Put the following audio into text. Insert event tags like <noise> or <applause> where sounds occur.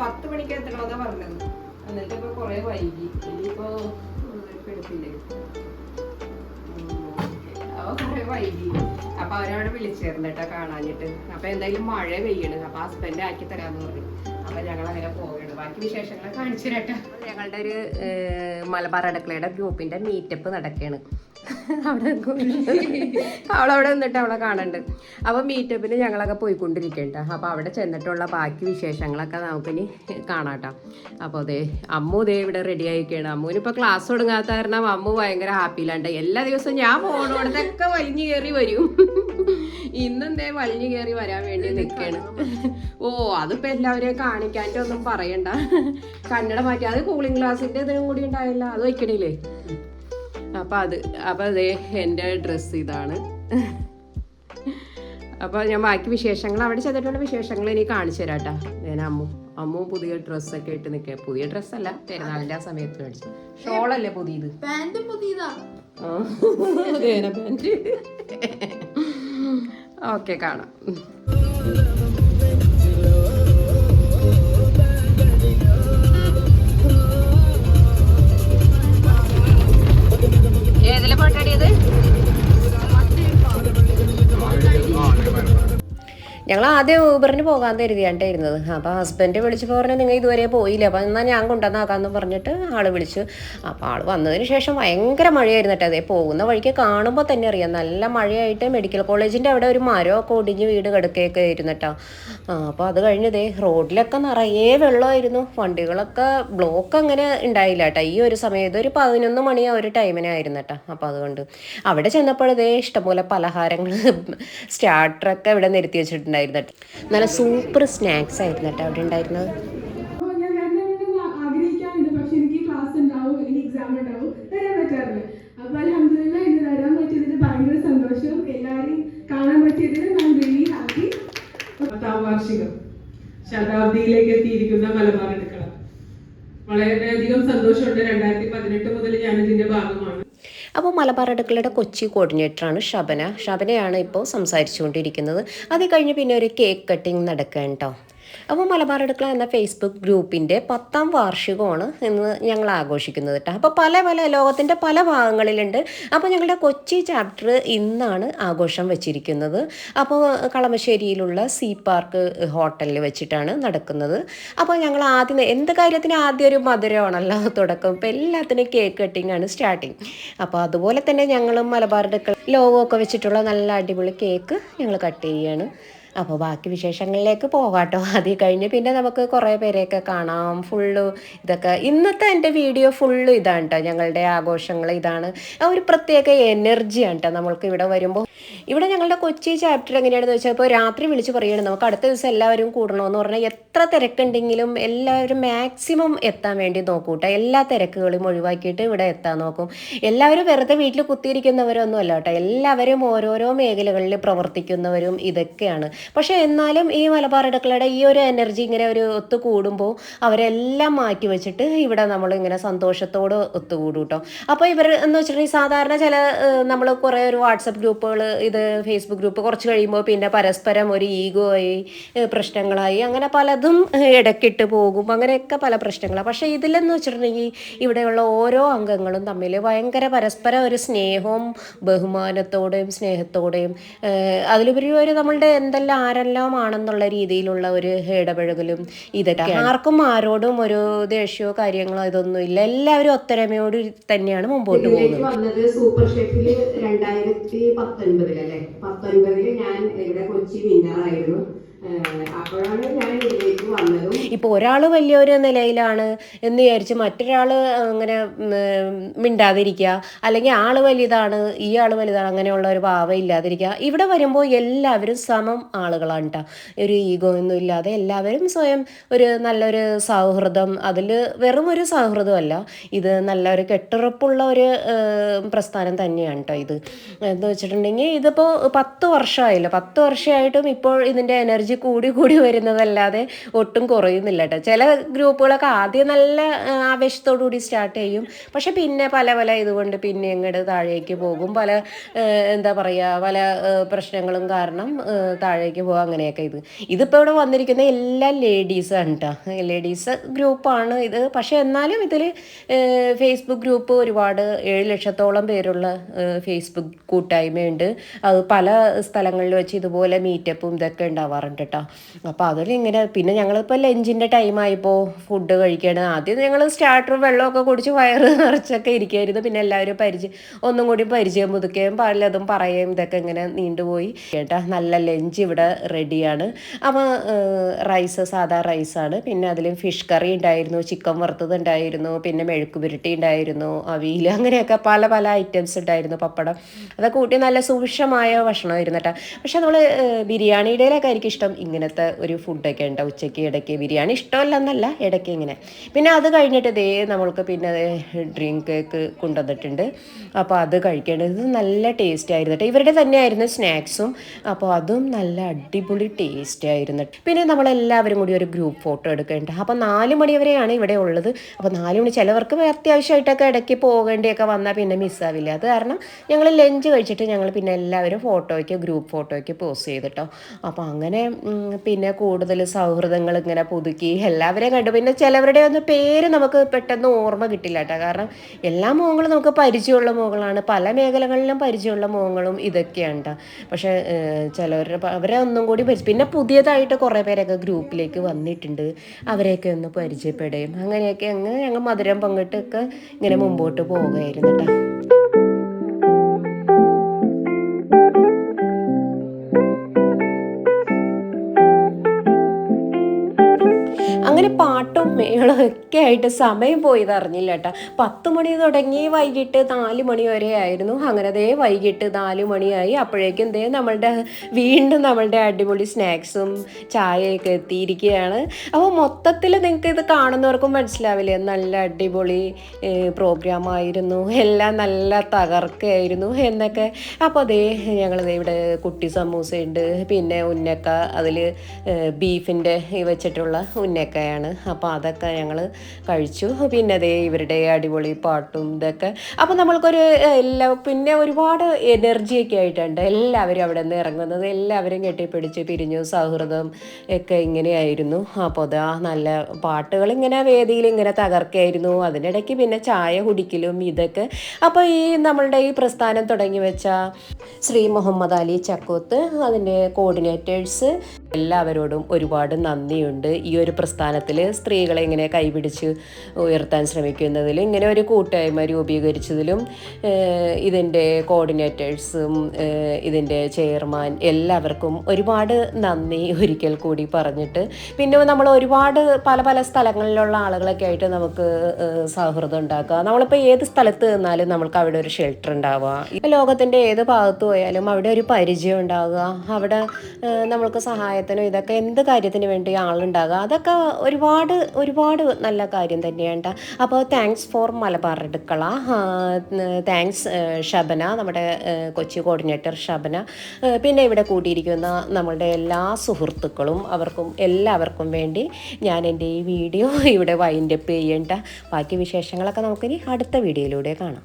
മണിക്ക് എത്തണമെന്നാ പറഞ്ഞത്. എന്നിട്ട് ഇപ്പൊ കൊറേ വൈകി. ഇനിയിപ്പോ എടുത്തില്ലേ? അവ കൊറേ വൈകി. അപ്പൊ അവരവിടെ വിളിച്ചേർന്ന് കേട്ടോ കാണാനിട്ട് അപ്പൊ എന്തായാലും മഴ പെയ്യണ്. അപ്പൊ ഹസ്ബൻഡ് ആക്കി തരാന്ന് പറഞ്ഞു. അപ്പൊ ഞങ്ങൾ അങ്ങനെ പോകണം. ബാക്കി വിശേഷങ്ങൾ കാണിച്ചു തരട്ടെ. ഞങ്ങളുടെ ഒരു മലബാർ അടുക്കളയുടെ ഗ്രൂപ്പിന്റെ മീറ്റപ്പ് നടക്കുകയാണ് അവിടെ അവളവിടെ നിന്നിട്ട് അവളെ കാണണ്ട്. അപ്പോൾ മീറ്റപ്പിന് ഞങ്ങളൊക്കെ പോയിക്കൊണ്ടിരിക്കണ്ട അപ്പോൾ അവിടെ ചെന്നിട്ടുള്ള ബാക്കി വിശേഷങ്ങളൊക്കെ നമുക്കിനി കാണാട്ടോ. അപ്പോൾ അതെ അമ്മു ദേ ഇവിടെ റെഡി ആയിക്കാണ് അമ്മുവിനിപ്പോൾ ക്ലാസ് തുടങ്ങാത്ത കാരണം അമ്മു ഭയങ്കര ഹാപ്പിയിലാണ്ട് എല്ലാ ദിവസവും ഞാൻ പോകണോടത്തൊക്കെ വലിഞ്ഞു കയറി വരും. ഇന്നും ദേ വലിഞ്ഞു കയറി വരാൻ വേണ്ടി നിൽക്കുകയാണ് ഓ അതിപ്പോ എല്ലാവരെയും കാണിക്കാന്റെ ഒന്നും പറയണ്ട. കന്നഡ മാറ്റി. അത് കൂളിംഗ് ഗ്ലാസിന്റെ ഇതിനും കൂടി ഉണ്ടായില്ല അത് വയ്ക്കണില്ലേ അപ്പൊ അത് അപ്പൊ അതേ എന്റെ ഡ്രസ്സ് ഇതാണ്. അപ്പോൾ ഞാൻ ബാക്കി വിശേഷങ്ങൾ അവിടെ ചെന്നിട്ടുള്ള വിശേഷങ്ങൾ ഇനി കാണിച്ചു തരാം കേട്ടോ ഞാൻ അമ്മു അമ്മു പുതിയ ഡ്രസ്സൊക്കെ ഇട്ട് നിൽക്കുക പുതിയ ഡ്രസ്സല്ല പെരുന്നാളിന്റെ ആ സമയത്ത് മേടിച്ചു ഷോളല്ലേ പുതിയത്? പാന്റ് പുതിയതാ. ആ, <laughs> അതേന പാന്റ് ഓക്കെ കാണാം ആദ്യം ഊബറിന് പോകാൻ തരുതിയാണ്ടായിരുന്നത് അപ്പോൾ ഹസ്ബൻഡ് വിളിച്ചപ്പോൾ പറഞ്ഞു നിങ്ങൾ ഇതുവരെ പോയില്ല. അപ്പോൾ എന്നാൽ ഞാൻ കൊണ്ടുവന്നാക്കാമെന്ന് പറഞ്ഞിട്ട് ആൾ വിളിച്ചു. അപ്പോൾ ആൾ വന്നതിന് ശേഷം ഭയങ്കര മഴയായിരുന്നു കേട്ടോ. അതേ പോകുന്ന വഴിക്ക് കാണുമ്പോൾ തന്നെ അറിയാം. നല്ല മഴയായിട്ട് മെഡിക്കൽ കോളേജിന്റെ അവിടെ ഒരു മരമൊക്കെ ഒടിഞ്ഞ് വീട് കിടക്കുകയൊക്കെ ആയിരുന്നു കേട്ടോ. അപ്പോൾ അത് കഴിഞ്ഞതേ റോഡിലൊക്കെ നിറയെ വെള്ളമായിരുന്നു. വണ്ടികളൊക്കെ ബ്ലോക്ക് അങ്ങനെ ഉണ്ടായില്ല കേട്ടോ. ഈ ഒരു സമയം ഒരു പതിനൊന്ന് മണി ആ ഒരു ടൈമിനായിരുന്നു കേട്ടോ. അപ്പോൾ അതുകൊണ്ട് അവിടെ ചെന്നപ്പോഴതേ ഇഷ്ടംപോലെ പലഹാരങ്ങൾ സ്റ്റാർട്ടറൊക്കെ <laughs> ഇവിടെ നിരത്തി വെച്ചിട്ടുണ്ടായിരുന്നു. കേട്ടോ നല്ല സൂപ്പർ സ്നാക്സ് ആയിരുന്നു കേട്ടോ അവിടെ ഉണ്ടായിരുന്നത്. വാർഷികം ശതാബ്ദിയിലേക്ക് എത്തിയിരിക്കുന്ന മലബാർ എടുക്കണം വളരെയധികം സന്തോഷമുണ്ട്. രണ്ടായിരത്തി പതിനെട്ട് മുതൽ ഞാൻ ഇതിന്റെ ഭാഗമാണ്. അപ്പോൾ മലബാർ അടുക്കളയുടെ കൊച്ചി കോർഡിനേറ്ററാണ് ഷബന ഷബനയാണ് ഇപ്പോൾ സംസാരിച്ചുകൊണ്ടിരിക്കുന്നത്. അത് കഴിഞ്ഞ് പിന്നെ ഒരു കേക്ക് കട്ടിങ് നടക്കുക കേട്ടോ. അപ്പോൾ മലബാർ അടുക്കള എന്ന ഫേസ്ബുക്ക് ഗ്രൂപ്പിന്റെ പത്താം വാർഷികമാണ് എന്ന് ഞങ്ങൾ ആഘോഷിക്കുന്നത് കേട്ടോ. അപ്പോൾ പല പല ലോകത്തിന്റെ പല ഭാഗങ്ങളിലുണ്ട്. അപ്പോൾ ഞങ്ങളുടെ കൊച്ചി ചാപ്റ്റർ ഇന്നാണ് ആഘോഷം വെച്ചിരിക്കുന്നത്. അപ്പോൾ കളമശ്ശേരിയിലുള്ള സീ പാർക്ക് ഹോട്ടലിൽ വെച്ചിട്ടാണ് നടക്കുന്നത്. അപ്പോൾ ഞങ്ങൾ ആദ്യം എന്ത് കാര്യത്തിന് ആദ്യം ഒരു മധുരമാണല്ലോ തുടക്കം. ഇപ്പോൾ എല്ലാത്തിനും കേക്ക് കട്ടിംഗ് ആണ് സ്റ്റാർട്ടിങ് അപ്പോൾ അതുപോലെ തന്നെ ഞങ്ങളും മലബാർ അടുക്കള ലോഗോ ഒക്കെ വെച്ചിട്ടുള്ള നല്ല അടിപൊളി കേക്ക് ഞങ്ങൾ കട്ട് ചെയ്യുകയാണ്. അപ്പോൾ ബാക്കി വിശേഷങ്ങളിലേക്ക് പോകാട്ടോ. <laughs> അത് കഴിഞ്ഞ് പിന്നെ നമുക്ക് കുറേ പേരെയൊക്കെ കാണാം. ഫുള്ള് ഇതൊക്കെ. ഇന്നത്തെ എന്റെ വീഡിയോ ഫുള്ള് ഇതാണ് കേട്ടോ ഞങ്ങളുടെ ആഘോഷങ്ങൾ ഇതാണ്. ആ ഒരു പ്രത്യേക എനർജിയാണ് കേട്ടോ നമ്മൾക്ക് ഇവിടെ വരുമ്പോൾ ഇവിടെ ഞങ്ങളുടെ കൊച്ചി ചാപ്റ്റർ എങ്ങനെയാണെന്ന് വെച്ചാൽ ഇപ്പോൾ രാത്രി വിളിച്ച് പറയുകയാണ് നമുക്ക് അടുത്ത ദിവസം എല്ലാവരും കൂടണമെന്ന് പറഞ്ഞാൽ എത്ര തിരക്കുണ്ടെങ്കിലും എല്ലാവരും മാക്സിമം എത്താൻ വേണ്ടി നോക്കും കേട്ടോ എല്ലാ തിരക്കുകളും ഒഴിവാക്കിയിട്ട് ഇവിടെ എത്താൻ നോക്കും. എല്ലാവരും വെറുതെ വീട്ടിൽ കുത്തിയിരിക്കുന്നവരൊന്നും അല്ല കേട്ടോ എല്ലാവരും ഓരോരോ മേഖലകളിൽ പ്രവർത്തിക്കുന്നവരും ഇതൊക്കെയാണ്. പക്ഷേ എന്നാലും ഈ മലബാർ അടുക്കളയുടെ ഈ ഒരു എനർജി ഇങ്ങനെ ഒരു ഒത്തു കൂടുമ്പോൾ അവരെല്ലാം മാറ്റി വെച്ചിട്ട് ഇവിടെ നമ്മൾ ഇങ്ങനെ സന്തോഷത്തോട് ഒത്തുകൂടും കേട്ടോ അപ്പോൾ ഇവർ എന്ന് വെച്ചിട്ടുണ്ടെങ്കിൽ സാധാരണ ചില നമ്മൾ കുറേ ഒരു വാട്സപ്പ് ഗ്രൂപ്പുകൾ ഇത് ഫേസ്ബുക്ക് ഗ്രൂപ്പ് കുറച്ച് കഴിയുമ്പോൾ പിന്നെ പരസ്പരം ഒരു ഈഗോ ആയി പ്രശ്നങ്ങളായി അങ്ങനെ പലതും ഇടക്കിട്ട് പോകും. അങ്ങനെയൊക്കെ പല പ്രശ്നങ്ങളാണ് പക്ഷേ ഇതിലെന്ന് വെച്ചിട്ടുണ്ടെങ്കിൽ ഇവിടെയുള്ള ഓരോ അംഗങ്ങളും തമ്മിൽ ഭയങ്കര പരസ്പരം ഒരു സ്നേഹവും ബഹുമാനത്തോടെയും സ്നേഹത്തോടെയും അതിലുപരി ഒരു നമ്മളുടെ എന്തെല്ലാം ആരെല്ലാം ആണെന്നുള്ള രീതിയിലുള്ള ഒരു ഇടപഴകലും ഇതൊക്കെ. ആർക്കും ആരോടും ഒരു ദേഷ്യമോ കാര്യങ്ങളോ ഇതൊന്നും ഇല്ല. എല്ലാവരും ഒത്തൊരുമയോട് തന്നെയാണ് മുമ്പോട്ട് പോകുന്നത്. വന്നത് സൂപ്പർ ഷെഫിൽ രണ്ടായിരത്തി പത്തൊൻപതിലല്ലേ? പത്തൊൻപതിൽ ഞാൻ ഇവിടെ കൊച്ചി വിന്നറായിരുന്നു ഇപ്പോൾ ഒരാൾ വലിയൊരു നിലയിലാണ് എന്ന് വിചാരിച്ച് മറ്റൊരാൾ അങ്ങനെ മിണ്ടാതിരിക്കുക. അല്ലെങ്കിൽ ആൾ വലുതാണ് ഈ ആൾ വലുതാണ് അങ്ങനെയുള്ള ഒരു ഭാവം ഇല്ലാതിരിക്കുക. ഇവിടെ വരുമ്പോൾ എല്ലാവരും സമം ആളുകളാണ് കേട്ടോ ഒരു ഈഗോ ഒന്നും ഇല്ലാതെ എല്ലാവരും സ്വയം ഒരു നല്ലൊരു സൗഹൃദം. അതിൽ വെറും ഒരു സൗഹൃദമല്ല. ഇത് നല്ലൊരു കെട്ടുറപ്പുള്ള ഒരു പ്രസ്ഥാനം തന്നെയാണ് കേട്ടോ ഇത്. എന്ന് വെച്ചിട്ടുണ്ടെങ്കിൽ ഇതിപ്പോൾ പത്ത് വർഷമായില്ല? പത്ത് വർഷമായിട്ടും ഇപ്പോൾ ഇതിന്റെ എനർജി എനർജി കൂടി കൂടി വരുന്നതല്ലാതെ ഒട്ടും കുറയുന്നില്ല കേട്ടോ ചില ഗ്രൂപ്പുകളൊക്കെ ആദ്യം നല്ല ആവേശത്തോടു കൂടി സ്റ്റാർട്ട് ചെയ്യും. പക്ഷെ പിന്നെ പല പല ഇതുകൊണ്ട് പിന്നെ ഇങ്ങോട്ട് താഴേക്ക് പോകും. പല എന്താ പറയുക പല പ്രശ്നങ്ങളും കാരണം താഴേക്ക് പോകും അങ്ങനെയൊക്കെ ഇത്. ഇതിപ്പോൾ ഇവിടെ വന്നിരിക്കുന്ന എല്ലാ ലേഡീസാണ് കേട്ടോ ലേഡീസ് ഗ്രൂപ്പാണ് ഇത്. പക്ഷേ എന്നാലും ഇതിൽ ഫേസ്ബുക്ക് ഗ്രൂപ്പ് ഒരുപാട് ഏഴ് ലക്ഷത്തോളം പേരുള്ള ഫേസ്ബുക്ക് കൂട്ടായ്മയുണ്ട്. അത് പല സ്ഥലങ്ങളിൽ വെച്ച് ഇതുപോലെ മീറ്റപ്പും ഇതൊക്കെ ഉണ്ടാവാറുണ്ട്. കേട്ടോ അപ്പോൾ അതിൽ ഇങ്ങനെ പിന്നെ ഞങ്ങളിപ്പോൾ ലഞ്ചിന്റെ ടൈമായപ്പോൾ ഫുഡ് കഴിക്കുകയാണ് ആദ്യം ഞങ്ങൾ സ്റ്റാർട്ടർ വെള്ളമൊക്കെ കുടിച്ച് വയറ് <laughs> നിറച്ചൊക്കെ ഇരിക്കുമായിരുന്നു പിന്നെ എല്ലാവരും പരിചയം ഒന്നും കൂടി പരിചയം പുതുക്കുകയും പലതും പറയുകയും ഇതൊക്കെ ഇങ്ങനെ നീണ്ടുപോയി. കേട്ടാ നല്ല ലഞ്ച് ഇവിടെ റെഡിയാണ് അപ്പോൾ റൈസ് സാധാ റൈസാണ് പിന്നെ അതിൽ ഫിഷ് കറി ഉണ്ടായിരുന്നു ചിക്കൻ വറുത്തത് ഉണ്ടായിരുന്നു പിന്നെ മെഴുക്ക് പുരട്ടി ഉണ്ടായിരുന്നു അവിയിൽ അങ്ങനെയൊക്കെ പല പല ഐറ്റംസ് ഉണ്ടായിരുന്നു പപ്പടം. അതൊക്കെ കൂട്ടി നല്ല സുഭിക്ഷമായ ഭക്ഷണമായിരുന്നു കേട്ടോ. പക്ഷെ നമ്മൾ ബിരിയാണിയുടെയിലൊക്കെ ആയിരിക്കും ഇഷ്ടം. ഇങ്ങനത്തെ ഒരു ഫുഡൊക്കെ ഉണ്ട്. ഉച്ചയ്ക്ക് ഇടയ്ക്ക് ബിരിയാണി ഇഷ്ടമല്ലെന്നല്ല ഇടയ്ക്ക് ഇങ്ങനെ. പിന്നെ അത് കഴിഞ്ഞിട്ട് ഇതേ നമ്മൾക്ക് പിന്നെ ഡ്രിങ്ക് കേക്ക് കൊണ്ടുവന്നിട്ടുണ്ട്. അപ്പോൾ അത് കഴിക്കേണ്ടത് നല്ല ടേസ്റ്റ് ആയിരുന്നു കേട്ടോ ഇവരുടെ തന്നെയായിരുന്നു സ്നാക്സും. അപ്പോൾ അതും നല്ല അടിപൊളി ടേസ്റ്റ് ആയിരുന്നു. പിന്നെ നമ്മളെല്ലാവരും കൂടി ഒരു ഗ്രൂപ്പ് ഫോട്ടോ എടുക്കേണ്ട. അപ്പോൾ നാല് മണി വരെയാണ് ഇവിടെ ഉള്ളത്. അപ്പോൾ നാല് മണി ചിലവർക്ക് അത്യാവശ്യമായിട്ടൊക്കെ ഇടയ്ക്ക് പോകേണ്ടിയൊക്കെ വന്നാൽ പിന്നെ മിസ്സാവില്ല അത് കാരണം ഞങ്ങൾ ലഞ്ച് കഴിച്ചിട്ട് ഞങ്ങൾ പിന്നെ എല്ലാവരും ഫോട്ടോയ്ക്ക് ഗ്രൂപ്പ് ഫോട്ടോയ്ക്ക് പോസ്റ്റ് ചെയ്തിട്ടോ. അപ്പോൾ അങ്ങനെ പിന്നെ കൂടുതൽ സൗഹൃദങ്ങൾ ഇങ്ങനെ പുതുക്കി എല്ലാവരെയും കണ്ടു. പിന്നെ ചിലവരുടെ ഒന്ന് പേര് നമുക്ക് പെട്ടെന്ന് ഓർമ്മ കിട്ടില്ല കേട്ടോ. കാരണം എല്ലാ മുഖങ്ങളും നമുക്ക് പരിചയമുള്ള മുഖങ്ങളാണ് പല മേഖലകളിലും പരിചയമുള്ള മുഖങ്ങളും ഇതൊക്കെയാണ് കേട്ടോ. പക്ഷേ ചിലവരുടെ അവരെ ഒന്നും കൂടി പരിചയം പിന്നെ പുതിയതായിട്ട് കുറേ പേരൊക്കെ ഗ്രൂപ്പിലേക്ക് വന്നിട്ടുണ്ട്. അവരെയൊക്കെ ഒന്ന് പരിചയപ്പെടുകയും അങ്ങനെയൊക്കെ അങ്ങ് ഞങ്ങൾ മധുരം പങ്കിട്ടൊക്കെ ഇങ്ങനെ മുമ്പോട്ട് പോവുകയായിരുന്നു കേട്ടോ. അങ്ങനെ പാട്ടും മേളും ഒക്കെ ആയിട്ട് സമയം പോയത് അറിഞ്ഞില്ല കേട്ടോ. പത്ത് മണി തുടങ്ങി വൈകിട്ട് നാല് മണി വരെ ആയിരുന്നു. അങ്ങനെ ദേ വൈകിട്ട് നാല് മണിയായി. അപ്പോഴേക്കും ദേ നമ്മളുടെ വീണ്ടും നമ്മളുടെ അടിപൊളി സ്നാക്സും ചായയൊക്കെ എത്തിയിരിക്കുകയാണ്. അപ്പോൾ മൊത്തത്തിൽ നിങ്ങൾക്ക് ഇത് കാണുന്നവർക്കും മനസ്സിലാവില്ലേ? നല്ല അടിപൊളി പ്രോഗ്രാമായിരുന്നു. എല്ലാം നല്ല തകർക്കായിരുന്നു എന്നൊക്കെ. അപ്പോൾ അതേ ഞങ്ങൾ ഇവിടെ കുട്ടി സമൂസയുണ്ട്. പിന്നെ ഉന്നക്ക അതിൽ ബീഫിന്റെ വെച്ചിട്ടുള്ള ഉന്നക്കയാണ്. അപ്പോൾ അതൊക്കെ ഞങ്ങൾ കഴിച്ചു. പിന്നെ അതേ ഇവരുടെ അടിപൊളി പാട്ടും ഇതൊക്കെ. അപ്പോൾ നമ്മൾക്കൊരു എല്ലാ പിന്നെ ഒരുപാട് എനർജിയൊക്കെ ആയിട്ടുണ്ട്. എല്ലാവരും അവിടെ നിന്ന് ഇറങ്ങുന്നത് എല്ലാവരും കെട്ടിപ്പിടിച്ച് പിരിഞ്ഞു സൗഹൃദം ഒക്കെ ഇങ്ങനെയായിരുന്നു. അപ്പോൾ അതാ നല്ല പാട്ടുകൾ ഇങ്ങനെ വേദിയിൽ ഇങ്ങനെ തകർക്കായിരുന്നു. അതിനിടയ്ക്ക് പിന്നെ ചായ കുടിക്കലും ഇതൊക്കെ. അപ്പോൾ ഈ നമ്മളുടെ ഈ പ്രസ്ഥാനം തുടങ്ങി വെച്ച ശ്രീ മുഹമ്മദ് അലി ചക്കോത്ത് അതിന്റെ കോർഡിനേറ്റേഴ്സ് എല്ലാവരോടും ഒരുപാട് നന്ദിയുണ്ട്. ഈ ഒരു പ്രസ്ഥാനത്തിൽ സ്ത്രീകളെ ഇങ്ങനെ കൈപിടിച്ച് ഉയർത്താൻ ശ്രമിക്കുന്നതിലും ഇങ്ങനെ ഒരു കൂട്ടായ്മ രൂപീകരിച്ചതിലും ഇതിന്റെ കോർഡിനേറ്റേഴ്സും ഇതിന്റെ ചെയർമാൻ എല്ലാവർക്കും ഒരുപാട് നന്ദി ഒരിക്കൽ കൂടി പറഞ്ഞിട്ട്. പിന്നെ നമ്മൾ ഒരുപാട് പല പല സ്ഥലങ്ങളിലുള്ള ആളുകളൊക്കെ ആയിട്ട് നമുക്ക് സൗഹൃദം ഉണ്ടാക്കുക നമ്മളിപ്പോൾ ഏത് സ്ഥലത്ത് നിന്നാലും നമ്മൾക്ക് അവിടെ ഒരു ഷെൽട്ടർ ഉണ്ടാവുക ലോകത്തിന്റെ ഏത് ഭാഗത്ത് പോയാലും അവിടെ ഒരു പരിചയം ഉണ്ടാകുക അവിടെ നമ്മൾക്ക് സഹായത്തിനും ഇതൊക്കെ എന്ത് കാര്യത്തിന് വേണ്ടി ആളുണ്ടാകുക അതൊക്കെ ഒരുപാട് ഒരുപാട് നല്ല കാര്യം തന്നെയാണ് അപ്പോൾ താങ്ക്സ് ഫോർ മലബാർ അടുക്കള താങ്ക്സ് ഷബന നമ്മുടെ കൊച്ചി കോർഡിനേറ്റർ ഷബന പിന്നെ ഇവിടെ കൂട്ടിയിരിക്കുന്ന നമ്മളുടെ എല്ലാ സുഹൃത്തുക്കളും അവർക്കും എല്ലാവർക്കും വേണ്ടി ഞാൻ എന്റെ ഈ വീഡിയോ ഇവിടെ വൈൻഡപ്പ് ചെയ്യേണ്ട ബാക്കി വിശേഷങ്ങളൊക്കെ നമുക്കിനി അടുത്ത വീഡിയോയിലൂടെ കാണാം.